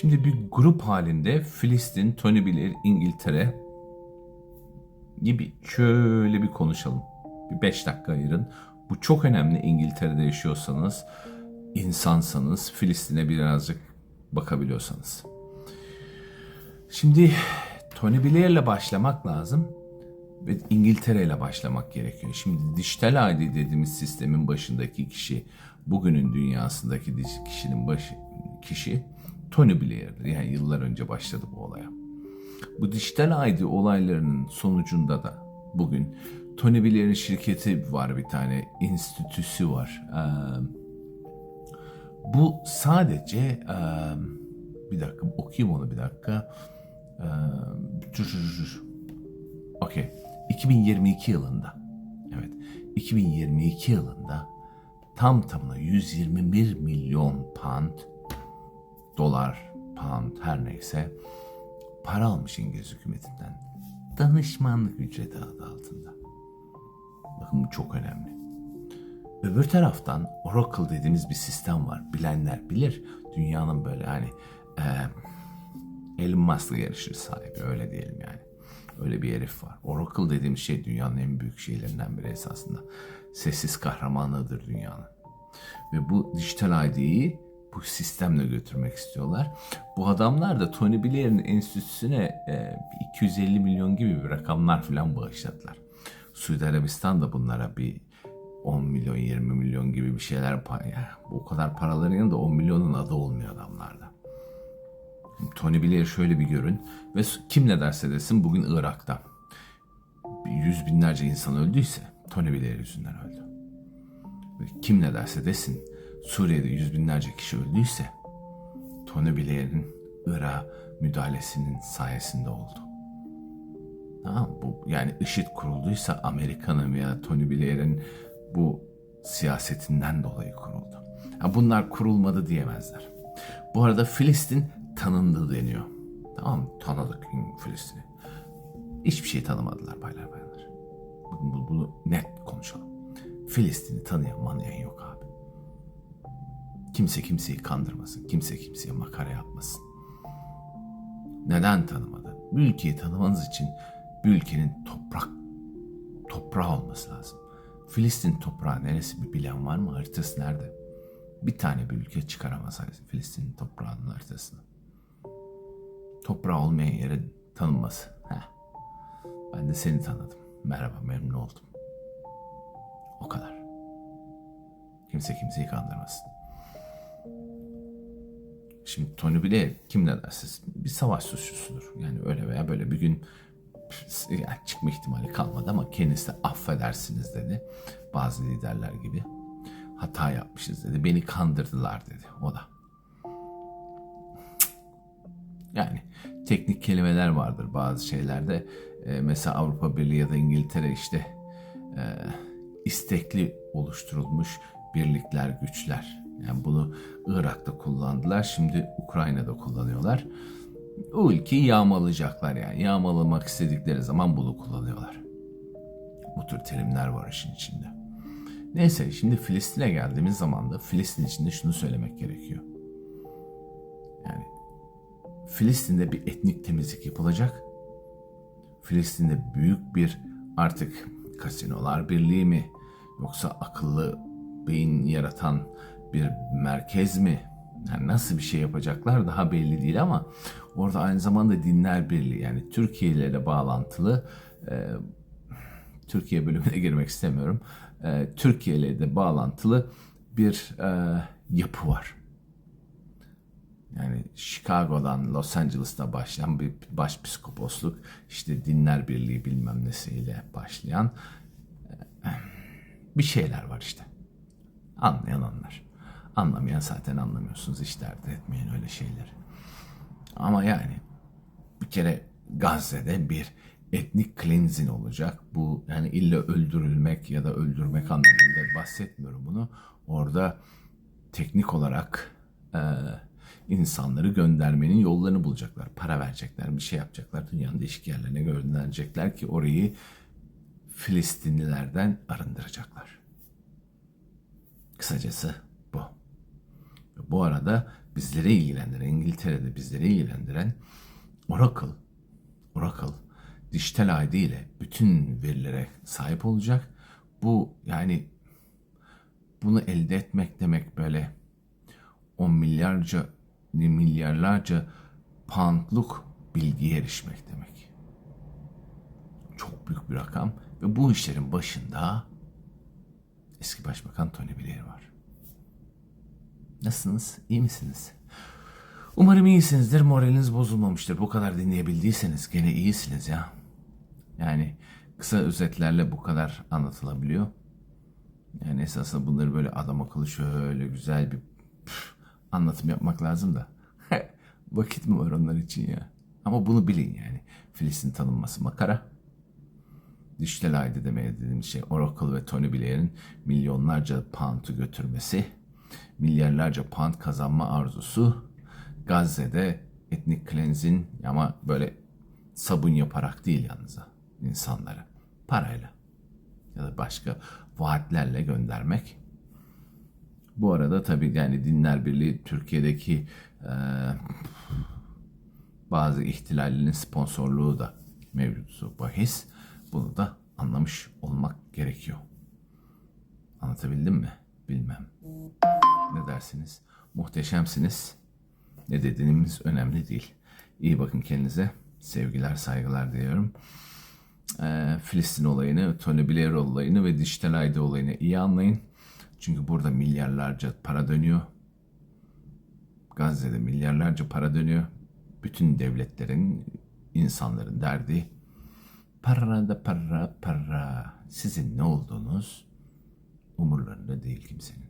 Şimdi bir grup halinde Filistin, Tony Blair, İngiltere gibi şöyle bir konuşalım. Bir beş dakika ayırın. Bu çok önemli İngiltere'de yaşıyorsanız, insansanız, Filistin'e birazcık bakabiliyorsanız. Şimdi Tony Blair'le başlamak lazım ve İngiltere ile başlamak gerekiyor. Şimdi dijital ID dediğimiz sistemin başındaki kişi, bugünün dünyasındaki kişinin başı kişi Tony Blair'dir. Yani yıllar önce başladı bu olaya. Bu dijital ID olaylarının sonucunda da bugün Tony Blair'in şirketi var bir tane, enstitüsü var. Ee, bu sadece e, bir dakika okuyayım onu bir dakika. Ee. Okey. 2022 yılında. Evet. 2022 yılında tam tamına 121 milyon pound dolar, pound her neyse para almış İngiliz hükümetinden. Danışmanlık ücreti adı altında. Bakın bu çok önemli. Öbür taraftan Oracle dediğimiz bir sistem var. Bilenler bilir. Dünyanın böyle hani e, Elon Musk'la yarışır sahibi öyle diyelim yani. Öyle bir herif var. Oracle dediğim şey dünyanın en büyük şeylerinden biri esasında. Sessiz kahramanlığıdır dünyanın. Ve bu dijital ID'yi bu sistemle götürmek istiyorlar. Bu adamlar da Tony Blair'in enstitüsüne e, 250 milyon gibi bir rakamlar falan bağışladılar. Suudi Arabistan da bunlara bir 10 milyon 20 milyon gibi bir şeyler ya, o kadar paraların yanında 10 milyonun adı olmuyor adamlarda. Tony Blair şöyle bir görün ve kim ne derse desin bugün Irak'ta yüz binlerce insan öldüyse Tony Blair yüzünden öldü. Kim ne derse desin Suriye'de yüz binlerce kişi öldüyse Tony Blair'in Irak'a müdahalesinin sayesinde oldu. Mı? bu yani IŞİD kurulduysa Amerika'nın veya Tony Blair'in bu siyasetinden dolayı kuruldu. Ha, bunlar kurulmadı diyemezler. Bu arada Filistin tanındı deniyor. Tamam mı? Tanıdık Filistin'i. Hiçbir şey tanımadılar baylar bayanlar. Bakın bu- bunu net konuşalım. Filistin'i tanıyan manyayan yok abi. Kimse kimseyi kandırmasın. Kimse kimseye makara yapmasın. Neden tanımadı? Bir ülkeyi tanımanız için bir ülkenin toprak toprağı olması lazım. Filistin toprağı neresi bir bilen var mı? Haritası nerede? Bir tane bir ülke çıkaramaz Filistin toprağının haritasını. Toprağı olmayan yerin tanınması. Heh. Ben de seni tanıdım. Merhaba memnun oldum. O kadar. Kimse kimseyi kandırmasın. Şimdi Tony Blair kim ne derse bir savaş suçlusudur. Yani öyle veya böyle bir gün yani çıkma ihtimali kalmadı ama kendisi de affedersiniz dedi. Bazı liderler gibi. Hata yapmışız dedi. Beni kandırdılar dedi o da. Yani teknik kelimeler vardır bazı şeylerde. Ee, mesela Avrupa Birliği ya da İngiltere işte e, istekli oluşturulmuş birlikler, güçler. Yani bunu Irak'ta kullandılar. Şimdi Ukrayna'da kullanıyorlar. O ülkeyi yağmalayacaklar yani. Yağmalamak istedikleri zaman bunu kullanıyorlar. Bu tür terimler var işin içinde. Neyse şimdi Filistin'e geldiğimiz zaman da Filistin içinde şunu söylemek gerekiyor. Yani Filistin'de bir etnik temizlik yapılacak. Filistin'de büyük bir artık kasinolar birliği mi yoksa akıllı beyin yaratan bir merkez mi? Yani nasıl bir şey yapacaklar daha belli değil ama orada aynı zamanda dinler birliği yani Türkiye ile de bağlantılı e, Türkiye bölümüne girmek istemiyorum. E, Türkiye ile de bağlantılı bir e, yapı var. Yani Chicago'dan Los Angeles'ta başlayan bir başpiskoposluk, işte dinler birliği bilmem nesiyle başlayan e, bir şeyler var işte. Anlayan anlar. Anlamayan zaten anlamıyorsunuz. Hiç dert etmeyin öyle şeyleri. Ama yani bir kere Gazze'de bir etnik cleansing olacak. Bu yani illa öldürülmek ya da öldürmek anlamında bahsetmiyorum bunu. Orada teknik olarak e, insanları göndermenin yollarını bulacaklar. Para verecekler, bir şey yapacaklar. Dünyanın değişik yerlerine gönderecekler ki orayı Filistinlilerden arındıracaklar. Kısacası bu. Bu arada bizleri ilgilendiren, İngiltere'de bizleri ilgilendiren Oracle, Oracle dijital ID ile bütün verilere sahip olacak. Bu yani bunu elde etmek demek böyle on milyarca milyarlarca poundluk bilgiye erişmek demek. Çok büyük bir rakam ve bu işlerin başında eski başbakan Tony Blair var. Nasılsınız? İyi misiniz? Umarım iyisinizdir. Moraliniz bozulmamıştır. Bu kadar dinleyebildiyseniz gene iyisiniz ya. Yani kısa özetlerle bu kadar anlatılabiliyor. Yani esasında bunları böyle adam akıllı şöyle güzel bir püf, anlatım yapmak lazım da. Vakit mi var onlar için ya? Ama bunu bilin yani. Filistin tanınması makara. Dijital ID demeye dediğim şey Oracle ve Tony Blair'in milyonlarca pound'u götürmesi, milyarlarca pound kazanma arzusu, Gazze'de etnik cleansing ama böyle sabun yaparak değil yalnız insanları parayla ya da başka vaatlerle göndermek. Bu arada tabii yani Dinler Birliği Türkiye'deki e, bazı ihtilalinin sponsorluğu da mevzusu bahis. Bunu da anlamış olmak gerekiyor. Anlatabildim mi? Bilmem. Ne dersiniz? Muhteşemsiniz. Ne dediğimiz önemli değil. İyi bakın kendinize. Sevgiler, saygılar diyorum. Ee, Filistin olayını, Tony Blair olayını ve dijital ID olayını iyi anlayın. Çünkü burada milyarlarca para dönüyor. Gazze'de milyarlarca para dönüyor. Bütün devletlerin, insanların derdi para da para para. Sizin ne olduğunuz umurlarında değil kimsenin.